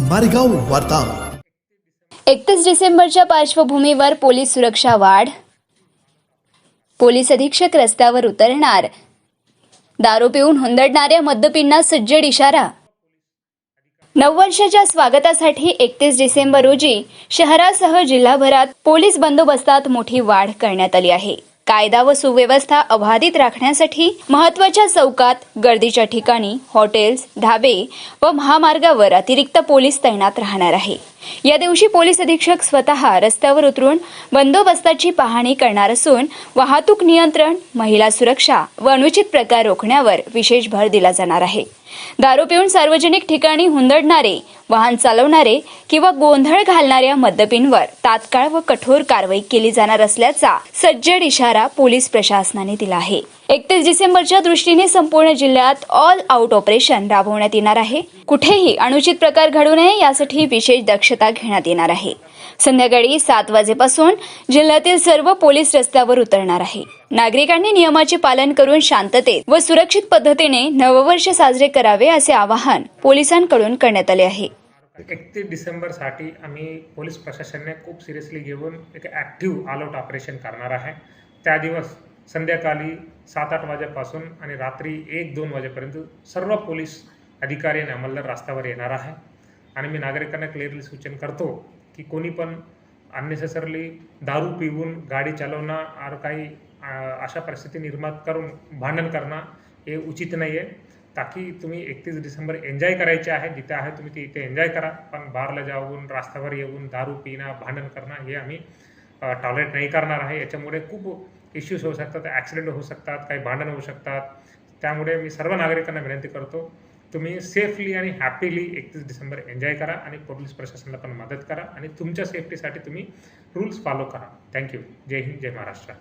मारेगाव वार्ता. एकतीस डिसेंबरच्या पार्श्वभूमीवर पोलीस सुरक्षा वाढ. पोलीस अधीक्षक रस्त्यावर उतरणार. दारू पिऊन हुंदडणाऱ्या मद्यपींना सज्जड इशारा. नववर्षाच्या स्वागतासाठी एकतीस डिसेंबर रोजी शहरासह जिल्हाभरात पोलीस बंदोबस्तात मोठी वाढ करण्यात आली आहे. कायदा व सुव्यवस्था अबाधित राखण्यासाठी महत्त्वाच्या चौकात गर्दीच्या ठिकाणी हॉटेल्स ढाबे व महामार्गावर अतिरिक्त पोलीस तैनात राहणार आहे. या दिवशी पोलीस अधीक्षक स्वतः रस्त्यावर उतरून बंदोबस्ताची पाहणी करणार असून वाहतूक नियंत्रण महिला सुरक्षा व अनुचित प्रकार रोखण्यावर विशेष भर दिला जाणार आहे. दारू पिऊन सार्वजनिक ठिकाणी हुंदडणारे वाहन चालवणारे किंवा गोंधळ घालणाऱ्या मद्यपींवर तात्काळ व कठोर कारवाई केली जाणार असल्याचा सज्जड इशारा पोलीस प्रशासनाने दिला आहे. एकतीस डिसेंबरच्या दृष्टीने संपूर्ण जिल्ह्यात ऑल आउट ऑपरेशन राबवण्यात येणार आहे. कुठेही अनुचित प्रकार घडू नये यासाठी विशेष दक्षता घेण्यात येणार आहे. संध्याकाळी सात वाजेपासून जिल्ह्यातील सर्व पोलीस रस्त्यावर उतरणार आहे. नागरिकांनी नियमाचे पालन करून शांततेत व सुरक्षित पद्धतीने नववर्ष साजरे करावे असे आवाहन पोलिसांकडून करण्यात आले आहे. एकतीस डिसेंबरसाठी आम्ही पोलीस प्रशासनाने खूप सिरियसली घेऊन एक ॲक्टिव्ह ऑलआउट ऑपरेशन करणार आहे. त्या दिवस संध्याकाळी सात आठ वाजेपासून आणि रात्री एक दोन वाजेपर्यंत सर्व पोलीस अधिकारी आणि अंमलदार रस्त्यावर येणार आहे. आणि मी नागरिकांना क्लिअरली सूचन करतो की कोणी पण अननेसेसरली दारू पिऊन गाडी चालवणं और काही अशा परिस्थिती निर्माण करून भांडण करणं हे उचित नाही आहे ताकी तुम्ही एकतीस डिसेंबर एन्जॉय करायचे आहे जिथे आहे तुम्ही ते इथे एन्जॉय करा. पण बारला जाऊन रस्त्यावर येऊन दारू पिणं भांडण करणं हे आम्ही टॉलरेट नाही करणार आहे. याच्यामुळे खूप इश्यूज होऊ शकतात ॲक्सिडेंट होऊ शकतात काही भांडण होऊ शकतात. त्यामुळे मी सर्व नागरिकांना विनंती करतो तुम्ही सेफली आणि हॅपीली एकतीस डिसेंबर एन्जॉय करा आणि पोलीस प्रशासनाला पण मदत करा आणि तुमच्या सेफ्टीसाठी तुम्ही रूल्स फॉलो करा. थँक्यू जय हिंद जय महाराष्ट्र.